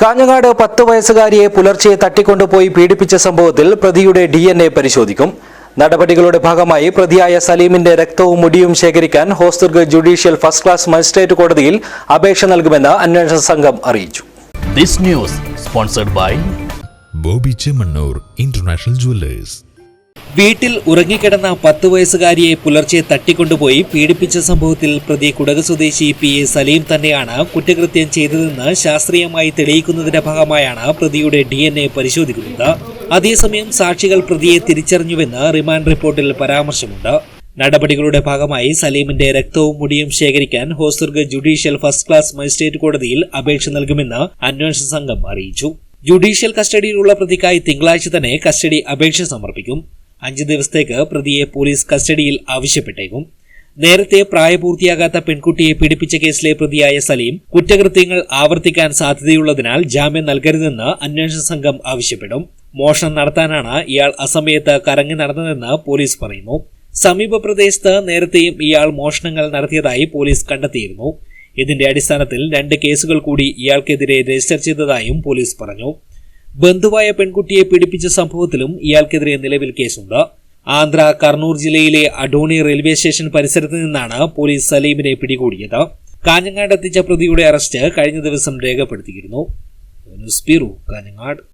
കാഞ്ഞങ്ങാട് പത്ത് വയസ്സുകാരിയെ പുലർച്ചെ തട്ടിക്കൊണ്ടുപോയി പീഡിപ്പിച്ച സംഭവത്തിൽ പ്രതിയുടെ ഡി എൻ എ പരിശോധിക്കും. നടപടികളുടെ ഭാഗമായി പ്രതിയായ സലീമിന്റെ രക്തവും മുടിയും ശേഖരിക്കാൻ Hosdurg judicial first class magistrate കോടതിയിൽ അപേക്ഷ നൽകുമെന്ന് അന്വേഷണ സംഘം അറിയിച്ചു. This news sponsored by Boby Chemmanur international jewellers. വീട്ടിൽ ഉറങ്ങിക്കിടന്ന പത്ത് വയസ്സുകാരിയെ പുലർച്ചെ തട്ടിക്കൊണ്ടുപോയി പീഡിപ്പിച്ച സംഭവത്തിൽ പ്രതി കുടക് സ്വദേശി പി എ സലീം തന്നെയാണ് കുറ്റകൃത്യം ചെയ്തതെന്ന് ശാസ്ത്രീയമായി തെളിയിക്കുന്നതിന്റെ ഭാഗമായാണ് പ്രതിയുടെ ഡി എൻ എ പരിശോധിക്കുന്നത്. അതേസമയം സാക്ഷികൾ പ്രതിയെ തിരിച്ചറിഞ്ഞുവെന്ന് റിമാൻഡ് റിപ്പോർട്ടിൽ പരാമർശമുണ്ട്. നടപടികളുടെ ഭാഗമായി സലീമിന്റെ രക്തവും മുടിയും ശേഖരിക്കാൻ Hosdurg judicial first class magistrate കോടതിയിൽ അപേക്ഷ നൽകുമെന്ന് അന്വേഷണ സംഘം അറിയിച്ചു. ജുഡീഷ്യൽ കസ്റ്റഡിയിലുള്ള പ്രതിക്കായി തിങ്കളാഴ്ച തന്നെ കസ്റ്റഡി അപേക്ഷ സമർപ്പിക്കും. അഞ്ച് ദിവസത്തേക്ക് പ്രതിയെ പോലീസ് കസ്റ്റഡിയിൽ ആവശ്യപ്പെട്ടേക്കും. നേരത്തെ പ്രായപൂർത്തിയാകാത്ത പെൺകുട്ടിയെ പീഡിപ്പിച്ച കേസിലെ പ്രതിയായ സലീം കുറ്റകൃത്യങ്ങൾ ആവർത്തിക്കാൻ സാധ്യതയുള്ളതിനാൽ ജാമ്യം നൽകരുതെന്ന് അന്വേഷണ സംഘം ആവശ്യപ്പെടും. മോഷണം നടത്താനാണ് ഇയാൾ അസമയത്ത് കറങ്ങി നടന്നതെന്ന് പോലീസ് പറയുന്നു. സമീപ പ്രദേശത്ത് നേരത്തെയും ഇയാൾ മോഷണങ്ങൾ നടത്തിയതായി പോലീസ് കണ്ടെത്തിയിരുന്നു. ഇതിന്റെ അടിസ്ഥാനത്തിൽ രണ്ട് കേസുകൾ കൂടി ഇയാൾക്കെതിരെ രജിസ്റ്റർ ചെയ്തതായും പോലീസ് പറഞ്ഞു. ബന്ധുവായ പെൺകുട്ടിയെ പീഡിപ്പിച്ച സംഭവത്തിലും ഇയാൾക്കെതിരെ നിലവിൽ കേസുണ്ട്. ആന്ധ്ര കർണൂർ ജില്ലയിലെ അഡോണി റെയിൽവേ സ്റ്റേഷൻ പരിസരത്ത് നിന്നാണ് പോലീസ് സലീമിനെ പിടികൂടിയത്. കാഞ്ഞങ്ങാട് എത്തിച്ച പ്രതിയുടെ അറസ്റ്റ് കഴിഞ്ഞ ദിവസം രേഖപ്പെടുത്തിയിരുന്നു. ന്യൂസ് കാഞ്ഞങ്ങാട്.